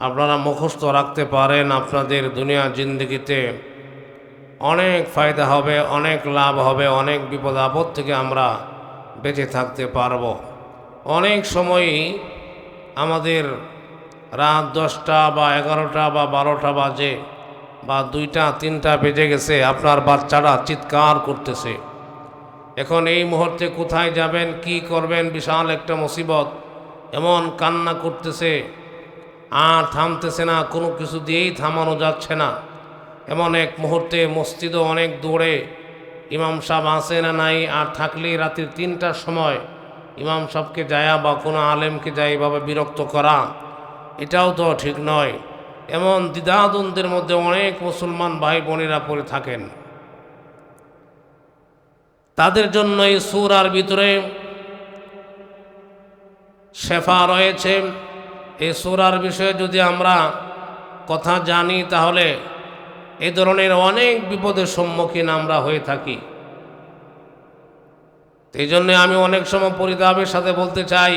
আপনারা মুখস্থ রাখতে পারেন আপনাদের দুনিয়া জিন্দগিতে। অনেক ফায়দা হবে, অনেক লাভ হবে, অনেক বিপদ আপদ থেকে আমরা বেঁচে থাকতে পারব। অনেক সময়ই আমাদের রাত দশটা বা এগারোটা বা বারোটা বাজে বা দুইটা, তিনটা বেজে গেছে, আপনার বাচ্চারা চিৎকার করতেছে। এখন এই মুহূর্তে কোথায় যাবেন, কি করবেন? বিশাল একটা মুসিবত, এমন কান্না করতেছে। আর থামতেছে না, কোনো কিছু দিয়েই থামানো যাচ্ছে না। এমন এক মুহূর্তে মসজিদও অনেক দৌড়ে ইমাম সাহেব আসে না নাই, আর থাকলেই রাতের তিনটার সময় ইমাম সাহেবকে যায়া বা কোনো আলেমকে যায় এভাবে বিরক্ত করা, এটাও তো ঠিক নয়। এমন দ্বিধাদ্বন্দ্বের মধ্যে অনেক মুসলমান ভাই বোনেরা পড়ে থাকেন। তাদের জন্য এই সুরার ভিতরে শেফা রয়েছে। এই সুরার বিষয়ে যদি আমরা কথা জানি, তাহলে এ ধরনের অনেক বিপদের সম্মুখীন আমরা হয়ে থাকি। এই জন্যে আমি অনেক সময় পরিতাপের সাথে বলতে চাই,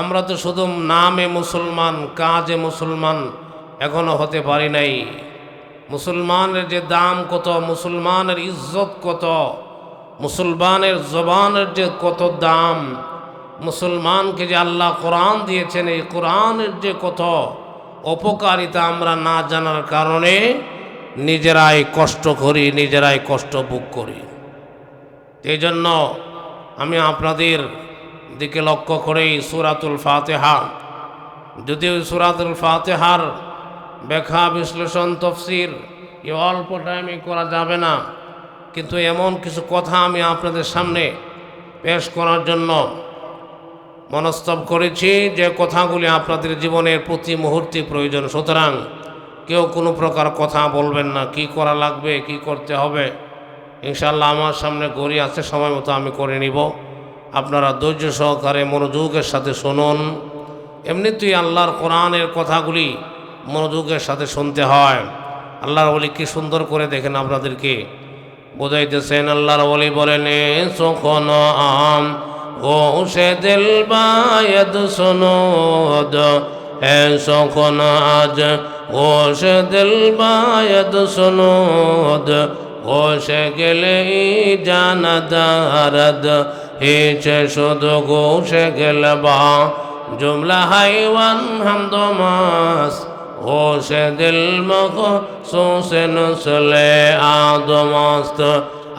আমরা তো শুধু নামে মুসলমান, কাজে মুসলমান এখনও হতে পারি নাই। মুসলমানের যে দাম কত, মুসলমানের ইজ্জত কত, মুসলমানের জবানের যে কত দাম মুসলমানকে যে আল্লাহ কোরআন দিয়েছেন, এই কোরআনের যে কত অপকারিতা আমরা না জানার কারণে নিজেরাই কষ্ট করি, নিজেরাই কষ্ট ভোগ করি। এই জন্য আমি আপনাদের দিকে লক্ষ্য করেই সুরাতুল ফাতেহা, যদিও সুরাতুল ফাতেহার ব্যাখ্যা, বিশ্লেষণ, তফসির এ অল্প টাইমে করা যাবে না, কিন্তু এমন কিছু কথা আমি আপনাদের সামনে পেশ করার জন্য মনস্তব করেছি যে কথাগুলি আপনাদের জীবনের প্রতি মুহূর্তে প্রয়োজন। সুতরাং কেউ কোনো প্রকার কথা বলবেন না। কি করা লাগবে, কি করতে হবে? ইনশাল্লাহ আমার সামনে গড়ি আছে, সময় মতো আমি করে নিব। আপনারা ধৈর্য সহকারে মনোযোগের সাথে শুনুন। এমনিতেই আল্লাহর কোরআনের কথাগুলি মনোযোগের সাথে শুনতে হয়। আল্লাহর বলি কি সুন্দর করে দেখেন আপনাদেরকে। বোঝাইতেছেন, আল্লাহর বলি বলেন সখন আম সে দিল বায়দ সুনোদ এ সখন আজ সে দিল বায়দ সুনোদ সে গেলে জানাদারদ হিচে শুধু গোসে গেল বা, জুমলা হাইওয়ান হামদমাস ও সে দিল মখ সোসে নসলে আদমাস্ত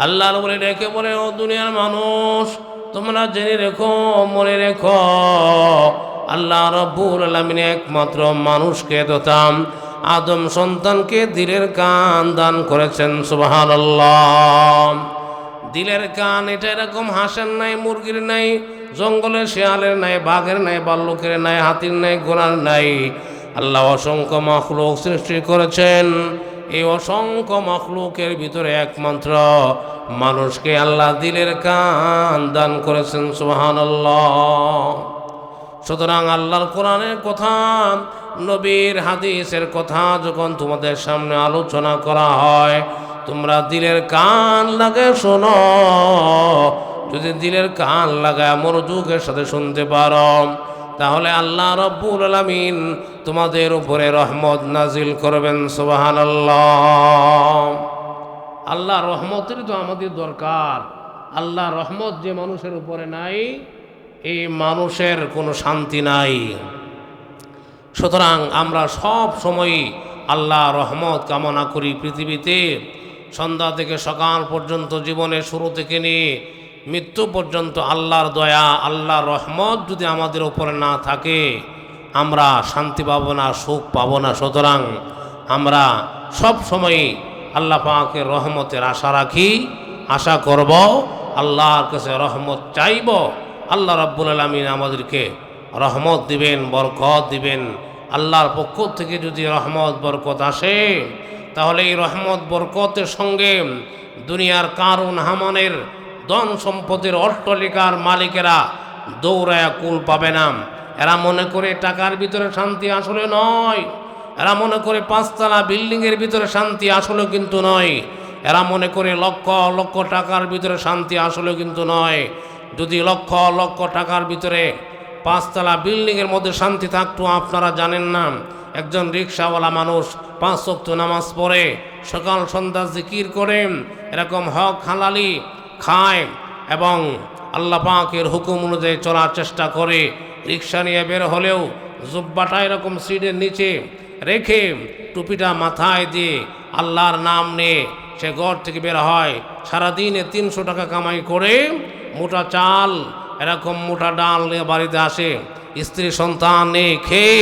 আল্লাহর বলে রেখে বলে, ও দুনিয়ার মানুষ তোমরা জেনে রেখো, মনে রেখো। আল্লাহ রব্বুল আলমিন একমাত্র মানুষকে দতাম আদম সন্তানকে দিলের কান দান করেছেন সুবাহান দিলের কান এটা এরকম হাঁসের নাই, মুরগির নাই, জঙ্গলের শেয়ালের নাই, বাঘের নাই বাল্যকের নাই, হাতির নাই, ঘোড়ার নাই। আল্লাহ অসংখ্য মখলুক সৃষ্টি করেছেন। এই অসংখ্য মখলুকের ভিতরে একমাত্র মানুষকে আল্লাহ দিলের কান দান করেছেন সুহান সুতরাং আল্লাহর কোরআনের কথা, নবীর হাদিসের কথা যখন তোমাদের সামনে আলোচনা করা হয়, তোমরা দিলের কান লাগে শোনো। যদি দিলের কান লাগায় মনোযোগের সাথে শুনতে পারো, তাহলে আল্লাহ রব্বুল আলমিন তোমাদের উপরে রহমত নাজিল করবেন সুবাহান আল্লাহ রহমতের তো আমাদের দরকার। আল্লাহ রহমত যে মানুষের উপরে নাই, এই মানুষের কোনো শান্তি নাই। সুতরাং আমরা সব সময় আল্লাহ রহমত কামনা করি পৃথিবীতে। সন্ধ্যা থেকে সকাল পর্যন্ত, জীবনের শুরু থেকে নিয়ে মৃত্যু পর্যন্ত আল্লাহর দয়া, আল্লাহর রহমত যদি আমাদের উপরে না থাকে আমরা শান্তি পাবো না, সুখ পাবো না। সুতরাং আমরা সব সময় আল্লাহ পাকের রহমতের আশা রাখি, আশা করব, আল্লাহর কাছে রহমত চাইব। আল্লাহ রাব্বুল আলমিন আমাদেরকে রহমত দিবেন, বরকত দিবেন। আল্লাহর পক্ষ থেকে যদি রহমত, বরকত আসে, তাহলে এই রহমত, বরকতের সঙ্গে দুনিয়ার কারুন হামানের ধন সম্পদের অট্টলিকার মালিকেরা দৌড়ায়া কুল পাবে না। এরা মনে করে টাকার ভিতরে শান্তি আসলে নয়। এরা মনে করে পাঁচতলা বিল্ডিংয়ের ভিতরে শান্তি আসলে কিন্তু নয়। এরা মনে করে লক্ষ লক্ষ টাকার ভিতরে শান্তি আসলে কিন্তু নয়। যদি লক্ষ লক্ষ টাকার ভিতরে পাঁচতলা বিল্ডিংয়ের মধ্যে শান্তি থাকতো, আপনারা জানেন না, একজন রিক্সাওয়ালা মানুষ পাঁচ শক্ত নামাজ পড়ে, সকাল, সন্ধ্যা জিকির করে, এরকম হক হালালি খায় এবং আল্লাহ পাকের হুকুম অনুযায়ী চলার চেষ্টা করে। রিক্সা নিয়ে বের হলেও জুব্বাটা এরকম সিটের নিচে রেখে টুপিটা মাথায় দিয়ে আল্লাহর নাম নিয়ে সে ঘর থেকে বের হয়। সারাদিনে তিনশো টাকা কামাই করে মোটা চাল, এরকম মোটা ডাল নিয়ে বাড়িতে আসে। স্ত্রী সন্তান নিয়ে খেয়ে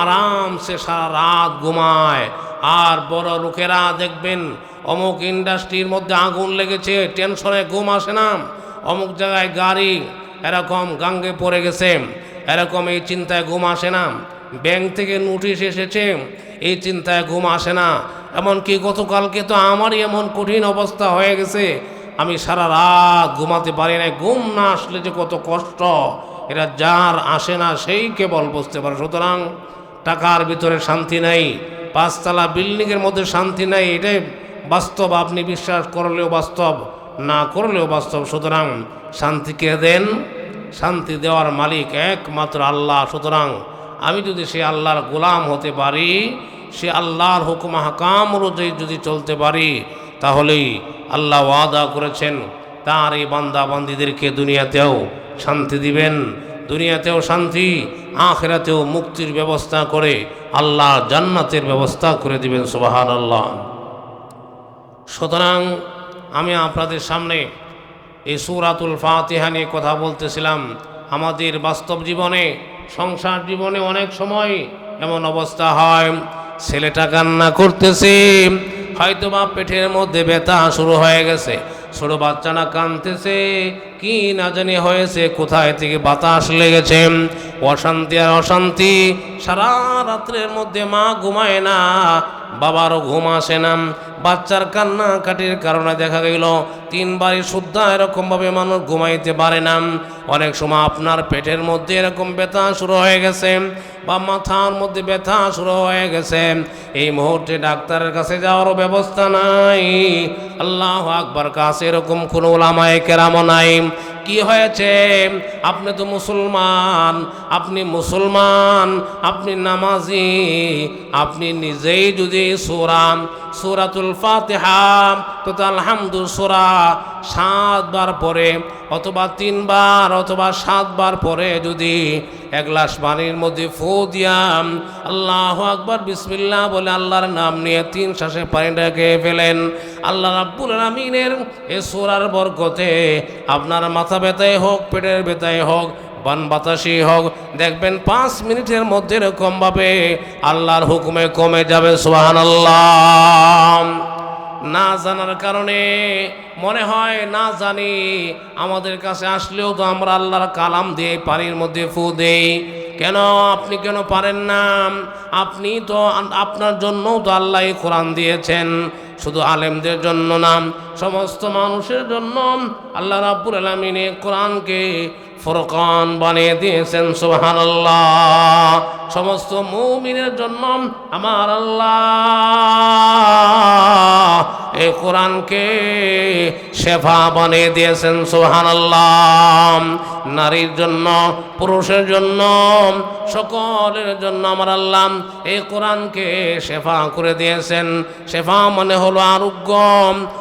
আরামসে সারা রাত ঘুমায়। আর বড় লোকেরা দেখবেন, অমুক ইন্ডাস্ট্রির মধ্যে আগুন লেগেছে, টেনশনে ঘুম আসে না। অমুক জায়গায় গাড়ি এরকম গাঙ্গে পড়ে গেছে। এরকম এই চিন্তায় ঘুম আসে না। ব্যাংক থেকে নোটিশ এসেছে, এই চিন্তায় ঘুম আসে না। এমনকি গতকালকে তো আমারই এমন কঠিন অবস্থা হয়ে গেছে। আমি সারা রাত ঘুমাতে পারি না ঘুম না আসলে যে কত কষ্ট। এটা যার আসে না, সেই কেবল বুঝতে পারে। সুতরাং টাকার ভিতরে শান্তি নাই, পাঁচতলা বিল্ডিংয়ের মধ্যে শান্তি নাই, এটাই বাস্তব। আপনি বিশ্বাস করলেও বাস্তব, না করলেও বাস্তব। সুতরাং শান্তিকে দেন? শান্তি দেওয়ার মালিক একমাত্র আল্লাহ। সুতরাং আমি যদি সে আল্লাহর গোলাম হতে পারি, সে আল্লাহর হুকুম হাকাম অনুযায়ী যদি চলতে পারি, তাহলেই আল্লাহ ওয়াদা করেছেন, তার এই বান্দা বান্দিদেরকে দুনিয়াতেও শান্তি দিবেন, দুনিয়াতেও শান্তি, আখেরাতেও মুক্তির ব্যবস্থা করে আল্লাহ জান্নাতের ব্যবস্থা করে দিবেন সুবাহান আল্লাহ সুতরাং আমি আপনাদের সামনে এই সুরাতুল ফাতিহা নিয়ে কথা বলতেছিলাম। আমাদের বাস্তব জীবনে, সংসার জীবনে অনেক সময় এমন অবস্থা হয়, ছেলেটা কান্না করতেছে হয়তো বা পেটের মধ্যে ব্যথা শুরু হয়ে গেছে, ছোট বাচ্চাটা কাঁদতেছে, কি না জানি হয়েছে, কোথায় থেকে বাতাস লেগেছে, অশান্তি আর অশান্তি, সারা রাত্রের মধ্যে মা ঘুমায় না বাবারও ঘুম আসে না বাচ্চার কান্না কাটির কারণে দেখা গেল, তিনবারই শুদ্ধা এরকমভাবে মানুষ ঘুমাইতে পারে না। অনেক সময় আপনার পেটের মধ্যে এরকম ব্যথা শুরু হয়ে গেছে বা মাথার মধ্যে ব্যথা শুরু হয়ে গেছে। এই মুহূর্তে ডাক্তারের কাছে যাওয়ারও ব্যবস্থা নাই। আল্লাহ আকবার কাছে এরকম কোনো ওলামায় কেরামও নাই। কি হয়েছে? আপনি তো মুসলমান, আপনি মুসলমান, আপনি নামাজি, আপনি নিজেই যদি সুরাম সুরাতুল ফাতেহা, তো আলহামদু সুরা সাতবার পরে, অথবা তিনবার, অথবা সাতবার পরে যদি এক গ্লাস পানির মধ্যে ফু দিয়াম আল্লাহ আকবার বিসমিল্লাহ বলে আল্লাহর নাম নিয়ে তিন শ্বাসে পানিটা খেয়ে ফেলেন। আল্লাহ রাব্বুল আলমিনের এ সোরার বরকতে আপনার মাথা ব্যথায় হোক, পেটের ব্যথায় হোক, বান বাতাসি হোক, দেখবেন পাঁচ মিনিটের মধ্যে এরকমভাবে আল্লাহর হুকুমে কমে যাবে সোহান আল্লাহ না জানার কারণে মনে হয় না জানি আমাদের কাছে আসলেও তো আমরা আল্লাহর কালাম দিয়ে পানির মধ্যে ফু দেই। কেন? আপনি কেন পারেন না? আপনি তো আপনার জন্যও তো আল্লাহ কোরআন দিয়েছেন। শুধু আলেমদের জন্য না, সমস্ত মানুষের জন্য আল্লাহ রাব্বুল আলমিনে কোরআনকে ফরকান বানিয়ে দিয়েছেন সুবহান সমস্ত মৌমিনের জন্য আমার আল্লাহ এ কোরআনকে শেফা বানিয়ে দিয়েছেন সোহান আল্লাহ নারীর জন্য, পুরুষের জন্য, সকলের জন্য আমার আল্লাহ এই কোরআনকে শেফা করে দিয়েছেন। শেফা মানে হলো আরোগ্য,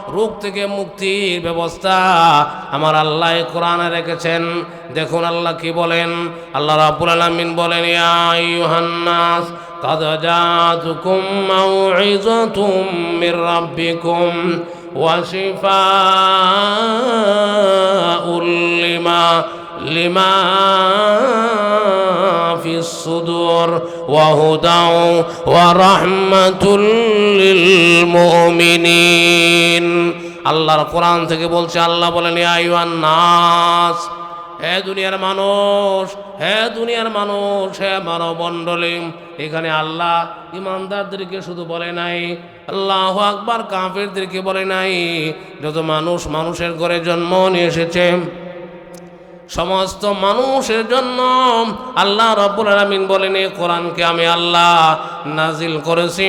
রোগ থেকে মুক্তির ব্যবস্থা আমার আল্লাহ কোরআনে রেখেছেন। দেখুন আল্লাহ কি বলেন? আল্লাহ রাব্বুল আলামিন বলেন ইয়া আইয়ুহান্নাস قد جاءتكم موعظة من ربكم وشفاء لما لما في الصدور وهدى ورحمة للمؤمنين আল্লাহর কোরআন থেকে বলছে আল্লাহ বলেন আইওয়ান নাস হে দুনিয়ার মানুষ, হে দুনিয়ার মানুষ, হে মানবমণ্ডলী, এখানে আল্লাহ ইমানদারদেরকে শুধু বলে নাই, আল্লাহ আকবার কাফেরদেরকে বলে নাই, যত মানুষ মানুষের ঘরে জন্ম নিয়ে এসেছে সমস্ত মানুষের জন্য আল্লাহ রব্বুল আলমিন বলেন এই কোরআনকে আমি আল্লাহ নাজিল করেছি।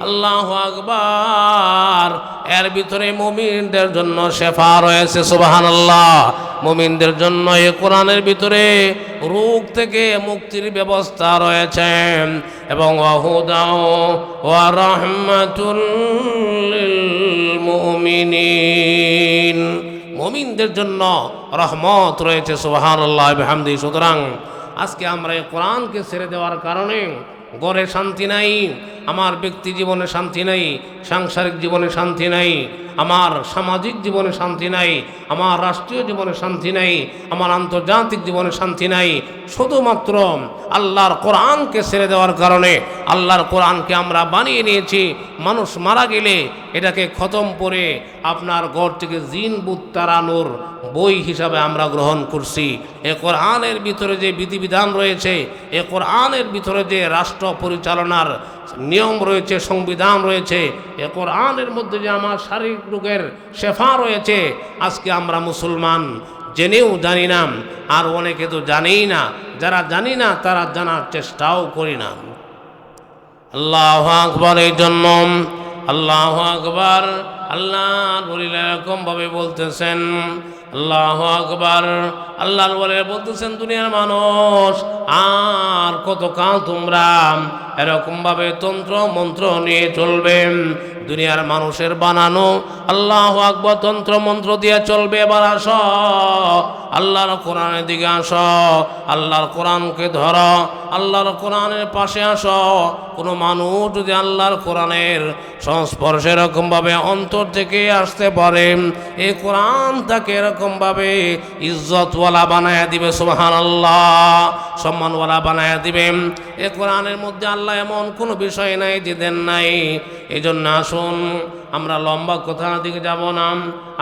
আল্লাহ আকবার। এর ভিতরে মুমিনদের জন্য শেফা রয়েছে সুবাহান আল্লাহ মুমিনদের জন্য এ কোরআনের ভিতরে রোগ থেকে মুক্তির ব্যবস্থা রয়েছে। এবং অহুদাও রহমাতুল মুমিনিন। মমিনদের জন্য রহমত রয়েছে সুবাহান আল্লাহ সুতরাং আজকে আমরা এই কোরআনকে ছেড়ে দেওয়ার কারণে গড়ে শান্তি নাই আমার ব্যক্তি জীবনে শান্তি নাই, সাংসারিক জীবনে শান্তি নাই, আমার সামাজিক জীবনে শান্তি নাই, আমার রাষ্ট্রীয় জীবনে শান্তি নাই, আমার আন্তর্জাতিক জীবনে শান্তি নাই। শুধুমাত্র আল্লাহর কোরআনকে ছেড়ে দেওয়ার কারণে আল্লাহর কোরআনকে আমরা বানিয়ে নিয়েছি। মানুষ মারা গেলে এটাকে খতম করে আপনার ঘর থেকে জিন বুত তাড়ানোর বই হিসাবে আমরা গ্রহণ করছি। এ কোরআনের ভিতরে যে বিধিবিধান রয়েছে, এ কোরআনের ভিতরে যে রাষ্ট্র পরিচালনার নিয়ম রয়েছে, সংবিধান রয়েছে, এ কোরআনের মধ্যে যে আমার শারীরিক রোগের শেফা রয়েছে, আজকে আমরা মুসলমান জেনেও জানি না, আর অনেকে তো জানেই না, যারা জানি না তারা জানার চেষ্টাও করি না। আল্লাহ আকবর, এই জন্য আল্লাহ আকবর, আল্লাহ এরকম ভাবে বলতেছেন, আল্লাহ আকবর আল্লাহ বলে, বলতেছেন দুনিয়ার মানুষ, আর কত কাল তোমরা এরকম ভাবে তন্ত্র মন্ত্র নিয়ে চলবে? দুনিয়ার মানুষের বানানো আল্লাহ আকবর তন্ত্র মন্ত্র দিয়ে চলবে, এবার আস। আল্লাহর কোরআনের দিকে আস, আল্লাহর কোরআনকে ধর, আল্লাহর কোরআনের পাশে আস। কোনো মানুষ যদি আল্লাহর কোরআনের সংস্পর্শে এরকমভাবে অন্তর থেকে আসতে পারে, এই কোরআন তাকে এরকমভাবে ইজ্জতওয়ালা বানায় দিবে সুবাহান আল্লাহ সম্মানওয়ালা বানায়া দিবে। এ কোরআনের মধ্যে আল্লাহ এমন কোনো বিষয় নাই যে দেন নাই। এই জন্য আসুন, আমরা লম্বা কথা দিকে যাব না।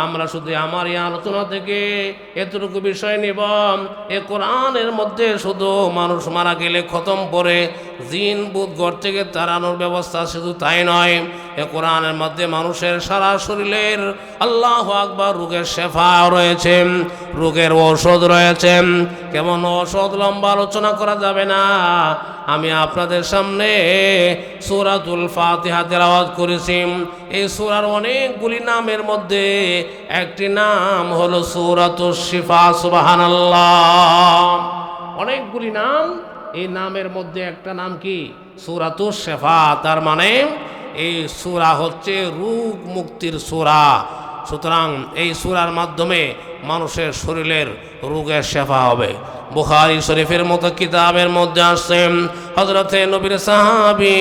আমরা শুধু আমার এই আলোচনা থেকে এতটুকু বিষয় নিব। এ কোরআনের মধ্যে শুধু মানুষ মারা গেলে খতম করে জিন, বুধ ঘর থেকে তাড়ানোর ব্যবস্থা শুধু তাই নয়, এ কোরআনের মধ্যে মানুষের সারা শরীরের আল্লাহ আকবার রোগের শেফা রয়েছে, রোগের ঔষধ রয়েছে। কেমন ঔষধ লম্বা আলোচনা করা যাবে না। আমি আপনাদের সামনে সুরাতুল ফাতিহা তেলাওয়াত করেছি। এই সুরার অনেকগুলি নামের মধ্যে একটি নাম হলো সুরাতুল শিফা, সুবহানাল্লাহ। অনেকগুলি নাম এই নামের মধ্যে একটা নাম কি? সুরাতু শেফা। তার মানে এই সুরা হচ্ছে রোগ মুক্তির সুরা। সুতরাং এই সুরার মাধ্যমে মানুষের শরীরের রোগের শেফা হবে। বুখারি শরীফের মতো কিতাবের মধ্যে আসছেন হজরতে নবীর সাহাবি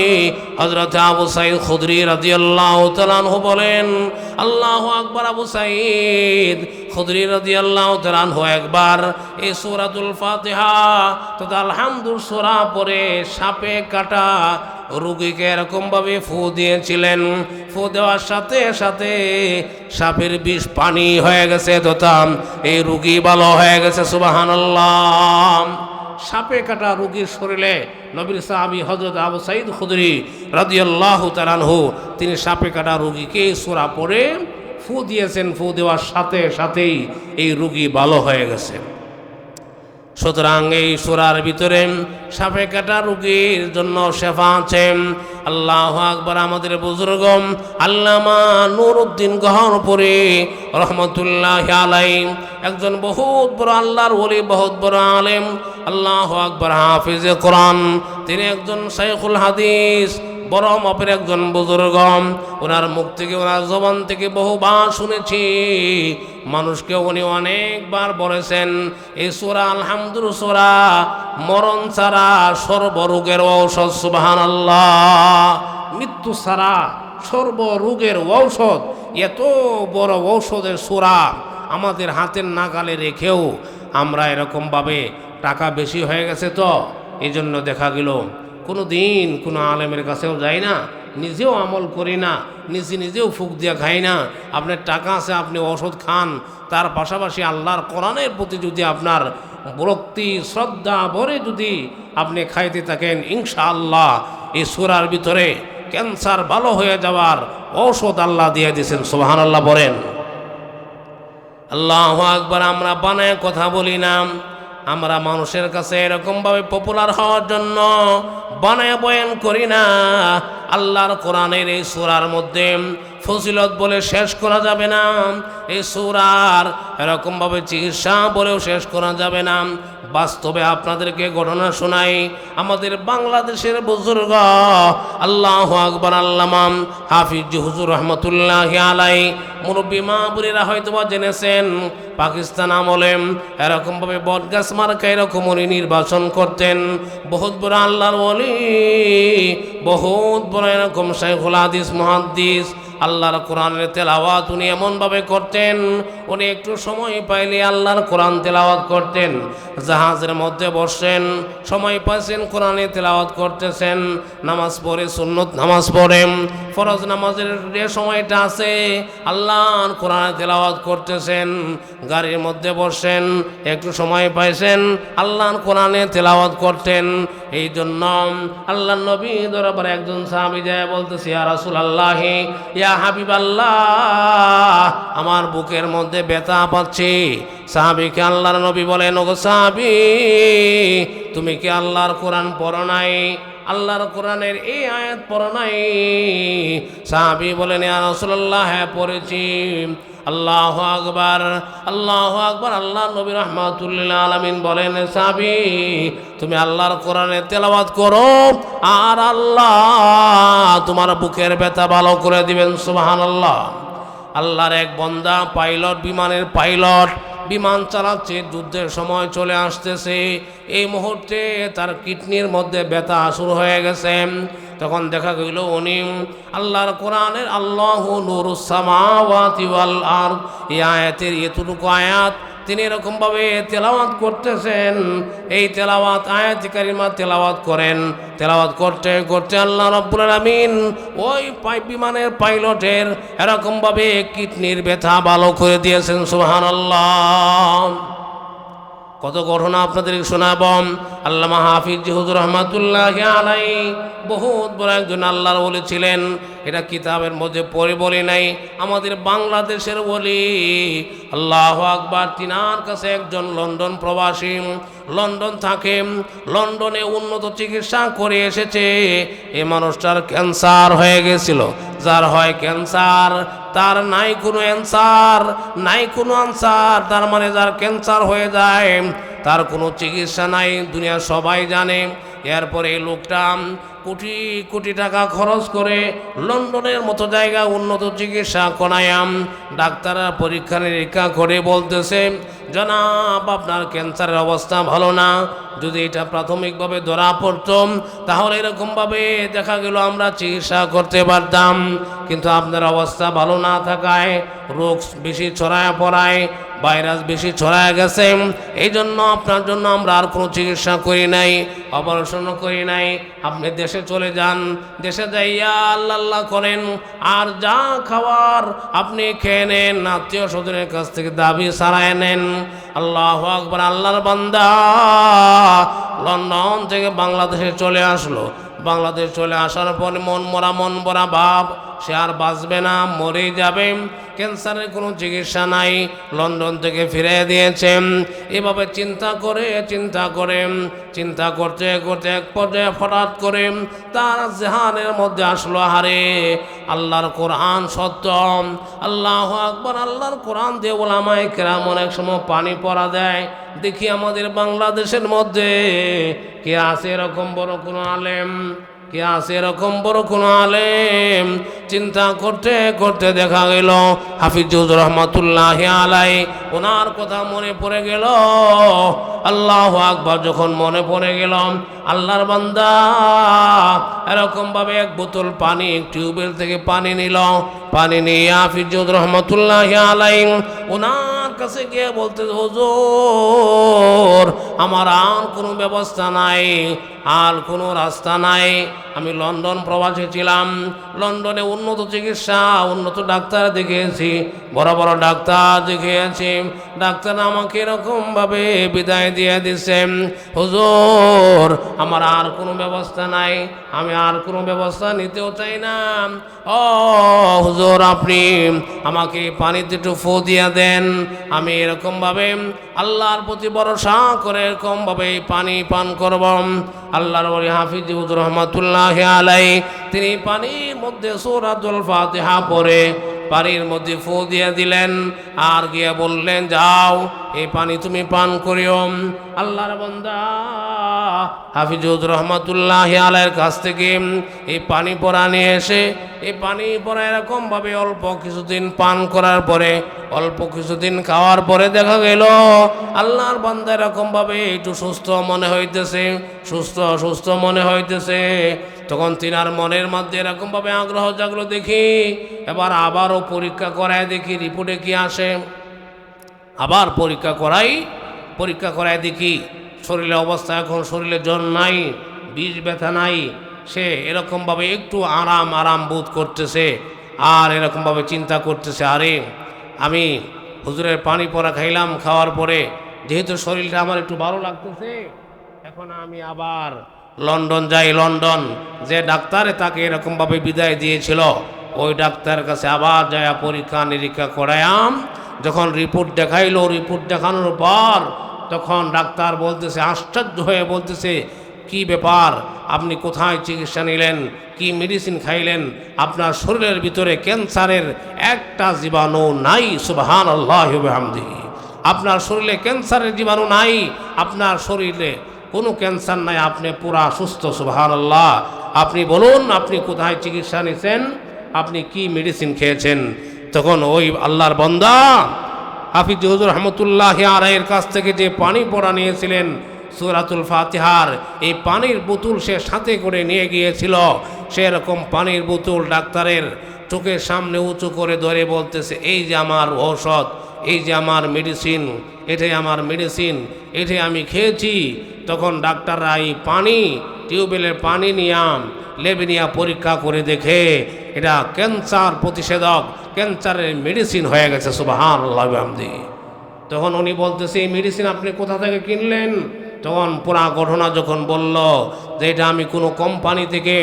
হজরতে আবু সাইদ খুদরি রাদিয়াল্লাহ তালানহু বলেন, আল্লাহ আকবর আবু সাইদ খুদরি রাদিয়াল্লাহ তালানহু একবার এই সুরাতুল ফাতিহা, তথা আলহামদুল সুরা পরে সাপে কাটা রুগীকে এরকমভাবে ফু দিয়েছিলেন। ফু দেওয়ার সাথে সাথে সাপের বিষ পানি হয়ে গেছে তথা এই রুগী ভালো হয়ে গেছে সুবাহান্লাহ সাপে কাটা রুগীর শরীরে নবীর সাহাবি হজরত আবু সাইদ খুদরি রাদিয়াল্লাহু তালানহু তিনি সাপে কাটা রুগীকে সোরা পরে ফু দিয়েছেন। ফু দেওয়ার সাথে সাথেই এই রুগী ভালো হয়ে গেছে। সুতরাং এই সুরার ভিতরে সাপে কাটা রুগীর জন্য শেফা আছে আল্লাহ আকবর আমাদের বুজুর্গ আল্লামা নুরুদ্দিন গহরপুরে রহমতুল্লাহ আলাই একজন বহুত বড় আল্লাহর ওলি, বহুত বড় আলেম। আল্লাহ আকবর হাফিজে কোরআন। তিনি একজন শাইখুল হাদিস। বড় মাপের একজন বুজুর্গ ওনার মুখ থেকে, ওনার জবান থেকে বহুবার শুনেছি। মানুষকে উনি অনেকবার বলেছেন এই সোরা আলহামদুল সোরা, মরণ ছাড়া সর্বরোগের ঔষধ সুবাহান আল্লাহ মৃত্যু ছাড়া সর্বরোগের ঔষধ, এত বড় ঔষধের সোরা আমাদের হাতের নাগালে রেখেও আমরা এরকমভাবে টাকা বেশি হয়ে গেছে তো? এই জন্য দেখা গেল কোনো দিন কোনো আলেমের কাছেও যাই না, নিজেও আমল করি না, নিজে নিজেও ফুক দিয়ে খাই না। আপনার টাকা আছে, আপনি ওষুধ খান। তার পাশাপাশি আল্লাহর কোরআনের প্রতি যদি আপনার ভক্তি, শ্রদ্ধা ভরে যদি আপনি খাইতে থাকেন ইনশা আল্লাহ এই সুরার ভিতরে ক্যান্সার ভালো হয়ে যাওয়ার ঔষধ আল্লাহ দিয়ে দিয়েছেন সোহান আল্লাহ বলেন। আল্লাহ আকবার, আমরা বানায় কথা বলি না। আমরা মানুষের কাছে এরকমভাবে পপুলার হওয়ার জন্য বানায় বয়ান করি না। আল্লাহর কোরআনের এই সুরার মধ্যে ফজিলত বলে শেষ করা যাবে না। এই সুরার এরকমভাবে চিকিৎসা বলেও শেষ করা যাবে না। বাস্তবে আপনাদেরকে ঘটনা শোনাই, আমাদের বাংলাদেশের বুজুর্গ আল্লাহ আকবর আল্লামাম হাফিজ হুজুর রহমতুল্লাহ আলাই মুরব্বী মাহবুরেরা হয়তো বা জেনেছেন, পাকিস্তান আমলে এরকমভাবে বটগাছ মার্কা এরকম উনি নির্বাচন করতেন। বহুত বড় আল্লাহর বলি বহুত বড় এরকম শাইখুল হাদিস, মহাদ্দিস আল্লাহর কোরআনের তেলাওয়াত উনি এমনভাবে করতেন, উনি একটু সময় পাইলে আল্লাহর কোরআন তেলাওয়াত করতেন। জাহাজের মধ্যে বসছেন সময় পাইছেন, কোরআনে তেলাওয়াত করতেছেন, নামাজ পড়ে, সুন্নত নামাজ পড়েন ফরজ নামাজের যে সময়টা আছে, আল্লাহর কোরআনে তেলাওয়াত করতেছেন, গাড়ির মধ্যে বসেন একটু সময় পাইছেন, আল্লাহর কোরআনে তেলাওয়াত করতেন। এই জন্য আল্লাহ নবী দরবারে একজন সাহাবি যায় বলতেছি, ইয়া রাসূল আল্লাহ ইয়া হাবিব আল্লাহ আমার বুকের মধ্যে ব্যথা পাচ্ছি। সাহাবিকে আল্লাহর নবী বলেন, ওগো সাহাবি, তুমি কি আল্লাহর কোরআন পড়ো নাই? আল্লাহর কোরআনের এই আয়াত পড়ো নাই। সাহাবি বলেন রাসূলুল্লাহ হ্যাঁ পড়েছি। আল্লাহ আকবার আল্লাহ আকবার, আল্লাহ নবী রহমাতুল্লাহ আলমিন বলেন সাবি তুমি আল্লাহর কোরআনে তেলাওয়াত করো আর আল্লাহ তোমার বুকের ব্যথা ভালো করে দিবেন সুবাহান আল্লাহ আল্লাহর এক বন্দা পাইলট, বিমানের পাইলট বিমান চালাচ্ছে, যুদ্ধের সময় চলে আসতেছে। এই মুহূর্তে তার কিডনির মধ্যে ব্যথা শুরু হয়ে গেছে। তখন দেখা গেল উনি, আল্লাহর কোরআনের আল্লাহ নুরুসামাওয়াতি ওয়াল আর এই আয়াতের এতটুকু আয়াত তিনি এরকমভাবে তেলাওয়াত করতেছেন। এই তেলাওয়াত আয়াত কারিমা তেলাওয়াত করেন। তেলাওয়াত করতে করতে আল্লাহ রব্বুল আলামিন ওই পাই বিমানের পাইলটের এরকমভাবে কিডনির ব্যথা ভালো করে দিয়েছেন, সুবহানাল্লাহ। কত ঘটনা আপনাদের শোনাব। আল্লামা হাফিজ হুজুর রহমাতুল্লাহ আলাই বহুত বড় একজন আল্লাহর বলে ছিলেন। এটা কিতাবের মধ্যে পড়ে বলে নাই। আমাদের বাংলাদেশের বলি আল্লাহ আকবার, তিনার কাছে একজন লন্ডন প্রবাসী। লন্ডন থাকে, লন্ডনে উন্নত চিকিৎসা করে এসেছে। এ মানুষটার ক্যান্সার হয়ে গেছিল। যার হয় ক্যান্সার, তার নাই কোনো অ্যান্সার, নাই কোনো আনসার, তার মানে যার ক্যান্সার হয়ে যায়, তার কোনো চিকিৎসা নাই দুনিয়া সবাই জানে। এরপরে লোকটা কোটি কোটি টাকা খরচ করে লন্ডনের মতো জায়গা উন্নত চিকিৎসা করায়াম। ডাক্তাররা পরীক্ষা নিরীক্ষা করে বলতেছে, জনাব, আপনার ক্যান্সারের অবস্থা ভালো না। যদি এটা প্রাথমিকভাবে ধরা পড়তম তাহলে এরকমভাবে দেখা গেল আমরা চিকিৎসা করতে পারতাম। কিন্তু আপনার অবস্থা ভালো না থাকায়, রোগ বেশি ছড়ায় পড়ায়, ভাইরাস বেশি ছড়ায় গেছে। এই জন্য আপনার জন্য আমরা আর কোনো চিকিৎসা করি নাই, অপারেশন করি নাই। আপনি দেশে চলে যান, দেশে যাইয়া আল্লাহ আল্লাহ করেন, আর যা খাওয়ার আপনি খেয়ে নেন, আত্মীয় স্বজনের কাছ থেকে দাবি সারায় নেন। আল্লাহ আকবর, আল্লাহর বান্দা লন্ডন থেকে বাংলাদেশে চলে আসলো। বাংলাদেশ চলে আসার পর মন মরা মন মরা ভাব সে আর বাঁচবে না মরেই যাবে। ক্যান্সারের কোনো চিকিৎসা নাই, লন্ডন থেকে ফিরে দিয়েছেন এভাবে চিন্তা করে চিন্তা করে, চিন্তা করতে করতে এক পর্যায়ে হঠাৎ করে তার জেহানের মধ্যে আসলো হারে আল্লাহর কোরআন সত্য। আল্লাহ আকবর, আল্লাহর কোরআন দিয়ে ওলামায় কেরাম অনেক সময় পানি পরা দেয়। দেখি আমাদের বাংলাদেশের মধ্যে কে আছে এরকম বড় কোনো আলেম? কে আছে এরকম বড় কোনো আলেম? চিন্তা করতে করতে দেখা গেল, হাফিজুর রহমতুল্লাহ আলাই, ওনার কথা মনে পড়ে গেল। আল্লাহ আকবার যখন মনে পড়ে গেল, আল্লাহর বান্দা এরকম ভাবে এক বোতল পানি টিউবওয়েল থেকে পানি নিল। পানি নিয়ে হাফিজুর রহমতুল্লাহ আলাই, ওনার কাছে গিয়ে বলতে, হুজুর, আমার আর কোনো ব্যবস্থা নাই, আর কোনো রাস্তা নাই। আমি লন্ডন প্রবাসে ছিলাম। লন্ডনে উন্নত চিকিৎসা, উন্নত ডাক্তার দেখিয়েছি। বড় বড় ডাক্তার দেখিয়েছি। ডাক্তার আমাকে এরকমভাবে বিদায় দিয়ে দিছেন হুজুর, আমার আর কোনো ব্যবস্থা নাই। আমি আর কোনো ব্যবস্থা নিতেও চাই না। ও হুজুর, আপনি আমাকে পানিতে একটু ফু দিয়ে দেন। আমি এরকমভাবে আল্লাহর প্রতি ভরসা করে এরকমভাবে পানি পান করব। আল্লাহর বলি হাফিজুর রহমতুল্লাহ আলাই তিনি পানির মধ্যে সৌরাতুল ফাতেহা পরে পানির মধ্যে ফু দিয়ে দিলেন আর গিয়ে বললেন, যাও, এই পানি তুমি পান করিও। আল্লাহর বন্দা হাফিজুর রহমতুল্লাহ আলের কাছ থেকে এই পানি পরা নিয়ে এসে, এই পানি পরা এরকমভাবে অল্প কিছুদিন পান করার পরে, অল্প কিছুদিন খাওয়ার পরে দেখা গেল, আল্লাহর বান্দা এরকমভাবে একটু সুস্থ মনে হইতেছে, সুস্থ সুস্থ মনে হইতেছে। তখন তিনার মনের মধ্যে এরকমভাবে আগ্রহ জাগলো দেখি, এবার আবারও পরীক্ষা করায় দেখি, রিপোর্টে কি আসে? আবার পরীক্ষা করাই, পরীক্ষা করায় দেখি শরীরের অবস্থা এখন শরীরে জ্বর নাই, বীজ ব্যথা নাই, সে এরকমভাবে একটু আরাম আরাম বোধ করতেছে, আর এরকমভাবে চিন্তা করতেছে, আরে আমি হুজুরের পানি পরা খাইলাম, খাওয়ার পরে যেহেতু শরীরটা আমার একটু ভালো লাগতেছে, এখন আমি আবার লন্ডন যাই, লন্ডন, যে ডাক্তারে তাকে এরকমভাবে বিদায় দিয়েছিল, ওই ডাক্তারের কাছে আবার যায় পরীক্ষা নিরীক্ষা করায়াম, যখন রিপোর্ট দেখাইলো, রিপোর্ট দেখানোর পর তখন ডাক্তার বলতেছে, আশ্চর্য হয়ে বলতেছে, কি ব্যাপার? আপনি কোথায় চিকিৎসা নিলেন? কি মেডিসিন খাইলেন? আপনার শরীরের ভিতরে ক্যান্সারের একটা জীবাণু নাই সুবাহান আল্লাহ হামদি আপনার শরীরে ক্যান্সারের জীবাণু নাই, আপনার শরীরে কোনো ক্যান্সার নাই, আপনি পুরা সুস্থ সুবাহান আল্লাহ আপনি বলুন, আপনি কোথায় চিকিৎসা নিয়েছেন আপনি কি মেডিসিন খেয়েছেন? তখন ওই আল্লাহর বন্দা হাফিজ হুজুর রহমতুল্লাহ আরাইয়ের কাছ থেকে যে পানি পড়া নিয়েছিলেন, সুরাতুল ফাতিহার, এই পানির বোতল সে সাথে করে নিয়ে গিয়েছিল। সেরকম পানির বোতল ডাক্তারের চোখের সামনে উঁচু করে ধরে বলতেছে, এই যে আমার ঔষধ, এই যে আমার মেডিসিন, এটাই আমার মেডিসিন, এটাই আমি খেয়েছি। তখন ডাক্তাররা, এই পানি, টিউবওয়েলের পানি নিয়াম লেবে নিয়া পরীক্ষা করে দেখে। এটা ক্যান্সার প্রতিষেধক, ক্যান্সারের মেডিসিন হয়ে গেছে সুবাহান আল্লাহামদি তখন উনি বলতেছে, এই মেডিসিন আপনি কোথা থেকে কিনলেন? তখন পুরা ঘটনা যখন বলল যে, এটা আমি কোনো কোম্পানি থেকে,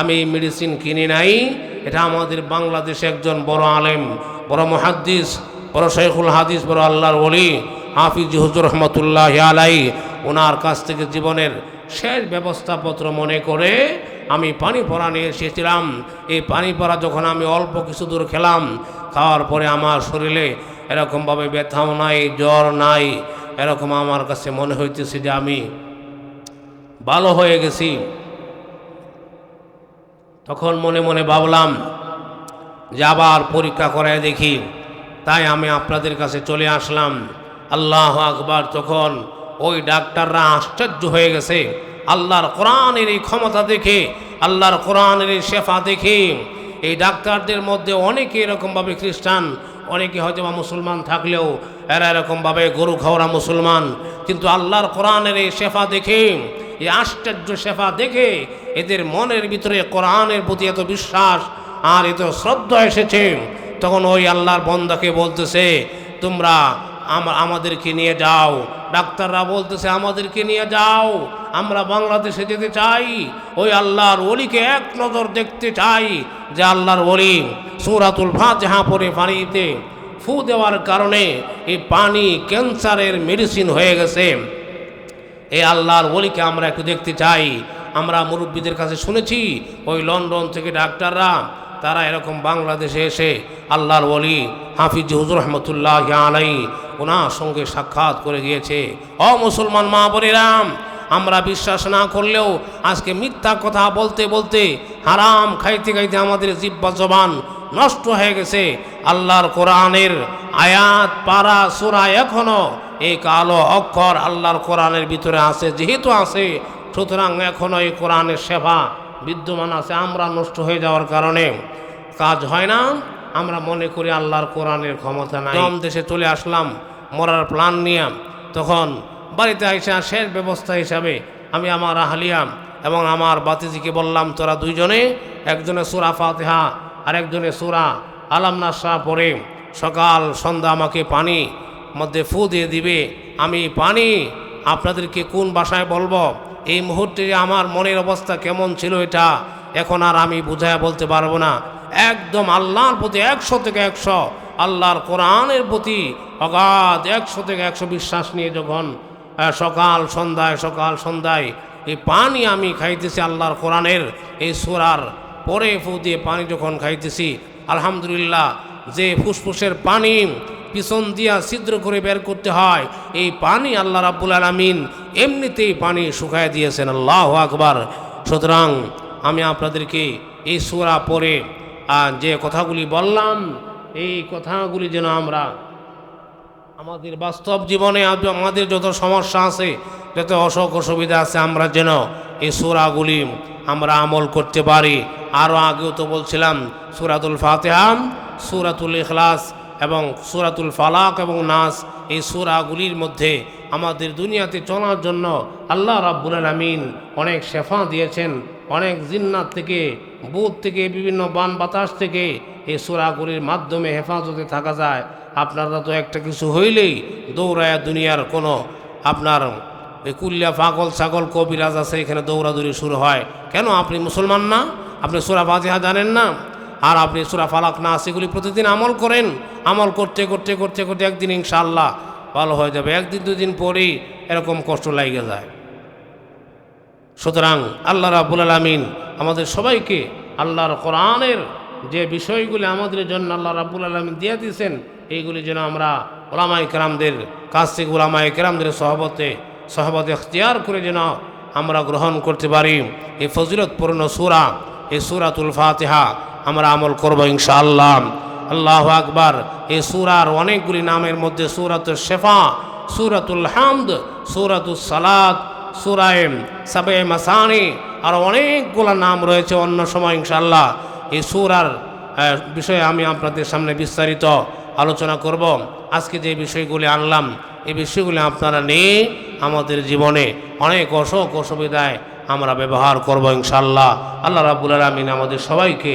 আমি এই মেডিসিন কিনি নাই। এটা আমাদের বাংলাদেশে একজন বড় আলেম, বড় মহাদ্দিস, বড় শেখুল হাদিস, বড় আল্লাহর ওলি, হাফিজ হুজুর রহমতুল্লাহ আলাই ওনার কাছ থেকে জীবনের শেষ ব্যবস্থাপত্র মনে করে আমি পানি পড়া নিয়ে এসেছিলাম। এই পানি পড়া যখন আমি অল্প কিছু দূর খেলাম, খাওয়ার পরে আমার শরীরে এরকমভাবে ব্যথাও নাই, জ্বর নাই। এরকম আমার কাছে মনে হইতেছে যে আমি ভালো হয়ে গেছি। তখন মনে মনে ভাবলাম যে আবার পরীক্ষা করায় দেখি, তাই আমি আপনাদের কাছে চলে আসলাম। আল্লাহ আকবার, তখন ওই ডাক্তাররা আশ্চর্য হয়ে গেছে। আল্লাহর কোরআনের এই ক্ষমতা দেখে, আল্লাহর কোরআনের এই শেফা দেখে, এই ডাক্তারদের মধ্যে অনেকে এরকমভাবে খ্রিস্টান, অনেকে হয়তো বা মুসলমান থাকলেও এরা এরকমভাবে গরু খাওয়া মুসলমান। কিন্তু আল্লাহর কোরআনের এই শেফা দেখে, এই আশ্চর্য শেফা দেখে এদের মনের ভিতরে কোরআনের প্রতি এত বিশ্বাস আর এত শ্রদ্ধা এসেছে। তখন ওই আল্লাহর বন্দাকে বলতেছে, তোমরা আমাদেরকে নিয়ে যাও। ডাক্তাররা বলতেছে, আমাদেরকে নিয়ে যাও। আমরা বাংলাদেশে যেতে চাই। ওই আল্লাহর ওলিকে এক নজর দেখতে চাই যে আল্লাহর ওলি সুরাতুল ফাতিহা পরে পানিতে ফু দেওয়ার কারণে এই পানি ক্যান্সারের মেডিসিন হয়ে গেছে। এই আল্লাহর ওলিকে আমরা একটু দেখতে চাই। আমরা মুরব্বীদের কাছে শুনেছি, ওই লন্ডন থেকে ডাক্তাররা তারা এরকম বাংলাদেশে এসে আল্লাহর ওলি হাফিজ হুজুর রহমতুল্লাহ আলাই ওনার সঙ্গে সাক্ষাৎ করে গিয়েছে অ মুসলমান মা বোনেরাম, আমরা বিশ্বাস না করলেও আজকে মিথ্যা কথা বলতে বলতে হারাম খাইতে খাইতে আমাদের জিব্বা জবান নষ্ট হয়ে গেছে। আল্লাহর কোরআনের আয়াত, পারা, সুরা এখনও এই কালো অক্ষর আল্লাহর কোরআনের ভিতরে আছে, যেহেতু আছে, সুতরাং এখনও এই কোরআনের সেবা বিদ্যমান আছে, আমরা নষ্ট হয়ে যাওয়ার কারণে কাজ হয় না। আমরা মনে করি আল্লাহর কোরআনের ক্ষমতা নাই। কম দেশে চলে আসলাম, মরার প্ল্যান নিয়ে, তখন বাড়িতে আইসা শেষ ব্যবস্থা হিসাবে আমি আমার আহলিয়াম এবং আমার বাতিজিকে বললাম, তোরা দুইজনে একজনে সুরা ফাতেহা আর একজনে সুরা আলাম নাসা পরে সকাল সন্ধ্যা আমাকে পানি মধ্যে ফু দিয়ে দিবে। আমি পানি আপনাদেরকে কোন ভাষায় বলব? এই মুহূর্তে আমার মনের অবস্থা কেমন ছিল এটা এখন আর আমি বুঝায় বলতে পারব না। একদম আল্লাহর প্রতি একশো থেকে একশো, আল্লাহর কোরআনের প্রতি অগাধ একশো থেকে একশো বিশ্বাস নিয়ে যখন সকাল সন্ধ্যায় সকাল সন্ধ্যায় এই পানি আমি খাইতেছি আল্লাহর কোরআনের, এই সুরার পরে ফু দিয়ে পানি যখন খাইতেছি, আলহামদুলিল্লাহ, যে ফুসফুসের পানি পিছন দিয়া ছিদ্র করে বের করতে হয়। এই পানি আল্লাহ রাব্বুল আলমিন এমনিতেই পানি শুকায় দিয়েছেন। আল্লাহ আকবার। সুতরাং আমি আপনাদেরকে এই সুরা পরে যে কথাগুলি বললাম, এই কথাগুলি যেন আমরা আমাদের বাস্তব জীবনে আমাদের যত সমস্যা আছে, যত অসুখ অসুবিধা আছে, আমরা যেন এই সুরাগুলি আমরা আমল করতে পারি। আরও আগেও তো বলছিলাম, সুরাতুল ফাতেহাম সুরাতুল ইখলাস এবং সুরাতুল ফালাক এবং নাস এই সুরাগুলির মধ্যে আমাদের দুনিয়াতে চলার জন্য আল্লাহ রাব্বুল আলমিন অনেক শেফা দিয়েছেন, অনেক জিন্নাত থেকে বুধ থেকে, বিভিন্ন বান বাতাস থেকে এই সুরাগুলির মাধ্যমে হেফাজতে থাকা যায়। আপনারা তো একটা কিছু হইলেই দৌড়ায়া দুনিয়ার কোনো আপনার কুল্লা পাগল ছাগল কবিরাজ আছে, এখানে দৌড়াদৌড়ি শুরু হয়। কেন? আপনি মুসলমান না? আপনি সুরা ফাতিহা জানেন না? আর আপনি সুরা ফালাক না, সেগুলি প্রতিদিন আমল করেন। আমল করতে করতে করতে করতে একদিন ইনশাআল্লাহ ভালো হয়ে যাবে। একদিন, দুদিন পরেই এরকম কষ্ট লাগে যায়। সুতরাং আল্লাহ রাবুল আলমিন আমাদের সবাইকে আল্লাহর কোরআনের যে বিষয়গুলি আমাদের জন্য আল্লাহ রাবুল আলমিন দিয়ে দিয়েছেন, এইগুলি যেন আমরা ওলামাই কেরামদের কাছ থেকে ওলামাই কেরামদের সহবতে, সহবত এখতিয়ার করে যেন আমরা গ্রহণ করতে পারি। এই ফজিলতপূর্ণ সুরা, এই সুরাতুল ফাতিহা আমরা আমল করব ইনশাআল্লাহ। আল্লাহ আকবার। এই সুরার অনেকগুলি নামের মধ্যে সুরাতুল শেফা, সুরাতুল হামদ সুরাতুল সালাদ সুরায়েম সাবে মাসানি আর অনেকগুলো নাম রয়েছে অন্য সময় ইনশাল্লাহ এই সুরার বিষয়ে আমি আপনাদের সামনে বিস্তারিত আলোচনা করব। আজকে যে বিষয়গুলি আনলাম, এই বিষয়গুলি আপনারা নিয়ে আমাদের জীবনে অনেক অসুখ অসুবিধায় আমরা ব্যবহার করব ইনশাল্লাহ আল্লাহ রাবুল আলমিন আমাদের সবাইকে